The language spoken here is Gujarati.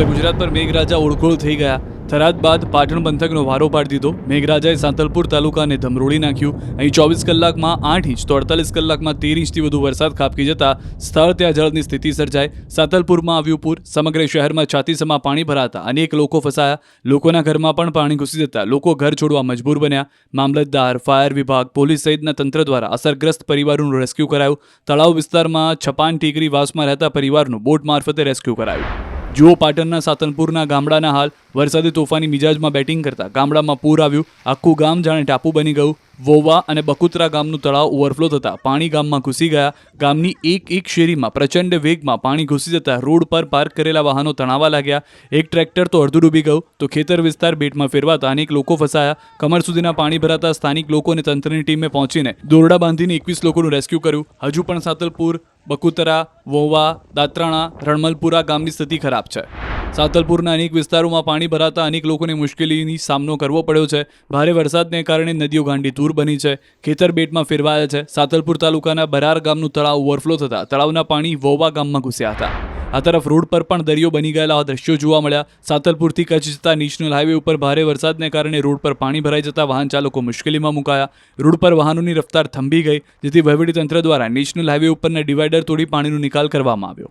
ઉત્તર ગુજરાત પર મેઘરાજા ઓળખોળ થઈ ગયા. થરાદ બાદ પાટણ પંથકનો વારો પાડી દીધો. મેઘરાજાએ સાંતલપુર તાલુકાને ધમરોળી નાખ્યું. અહીં ચોવીસ કલાકમાં આઠ ઇંચ તો અડતાલીસ કલાકમાં તેર ઇંચથી વધુ વરસાદ ખાબકી જતા સ્થળ ત્યાં જળની સ્થિતિ સર્જાઈ. સાંતલપુરમાં આવ્યું પૂર. સમગ્ર શહેરમાં છાતીસમાં પાણી ભરાતા અનેક લોકો ફસાયા. લોકોના ઘરમાં પણ પાણી ઘૂસી જતા લોકો ઘર છોડવા મજબૂર બન્યા. મામલતદાર, ફાયર વિભાગ, પોલીસ સહિતના તંત્ર દ્વારા અસરગ્રસ્ત પરિવારોનું રેસ્ક્યુ કરાયું. તળાવ વિસ્તારમાં છપાન ટીકરી વાસમાં રહેતા પરિવારનું બોટ મારફતે રેસ્ક્યુ કરાયું. જુઓ પાટણના સાતનપુરના ગામડાના હાલ વરસાદી તોફાની મિજાજમાં બેટિંગ કરતા ગામડામાં પૂર આવ્યું. આખું ગામ જાણે ટાપુ બની ગયું. વોવા અને બકુતરા ગામનું તળાવ ઓવરફ્લો થતા પાણી ગામમાં ઘૂસી ગયા. ગામની એક એક શેરીમાં પ્રચંડ વેગમાં પાણી ઘૂસી જતા રોડ પર પાર્ક કરેલા વાહનો તણાવા લાગ્યા. એક ટ્રેક્ટર તો અડધું ડૂબી ગયું. તો ખેતર વિસ્તાર બેટમાં ફેરવાતા અનેક લોકો ફસાયા. કમર સુધીના પાણી ભરાતા સ્થાનિક લોકો અને તંત્રની ટીમે પહોંચીને દોરડા બાંધીને એકવીસ લોકોનું રેસ્ક્યુ કર્યું. હજુ પણ સાતલપુર, બકુતરા, વોવા, દાત્રાણા, રણમલપુરા ગામની સ્થિતિ ખરાબ છે. સાતલપુરના અનેક વિસ્તારોમાં પાણી ભરાતા અનેક લોકોને મુશ્કેલીની સામનો કરવો પડ્યો છે. ભારે વરસાદને કારણે નદીઓ ગાંડી તૂર બની છે. ખેતર બેટમાં ફેરવાયા છે. સાતલપુર તાલુકાના બરાર ગામનું તળાવ ઓવરફ્લો થતા તળાવના પાણી વોવા ગામમાં ઘૂસ્યા હતા. આ તરફ રોડ પર પણ દરિયો બની ગયેલા દ્રશ્યો જોવા મળ્યા. સાતલપુરથી કચ્છ જતા નેશનલ હાઈવે ઉપર ભારે વરસાદને કારણે રોડ પર પાણી ભરાઈ જતા વાહન ચાલકો મુશ્કેલીમાં મુકાયા. રોડ પર વાહનોની રફતાર થંભી ગઈ, જેથી વહીવટીતંત્ર દ્વારા નેશનલ હાઈવે ઉપરના ડિવાઈડર તોડી પાણીનો નિકાલ કરવામાં આવ્યો.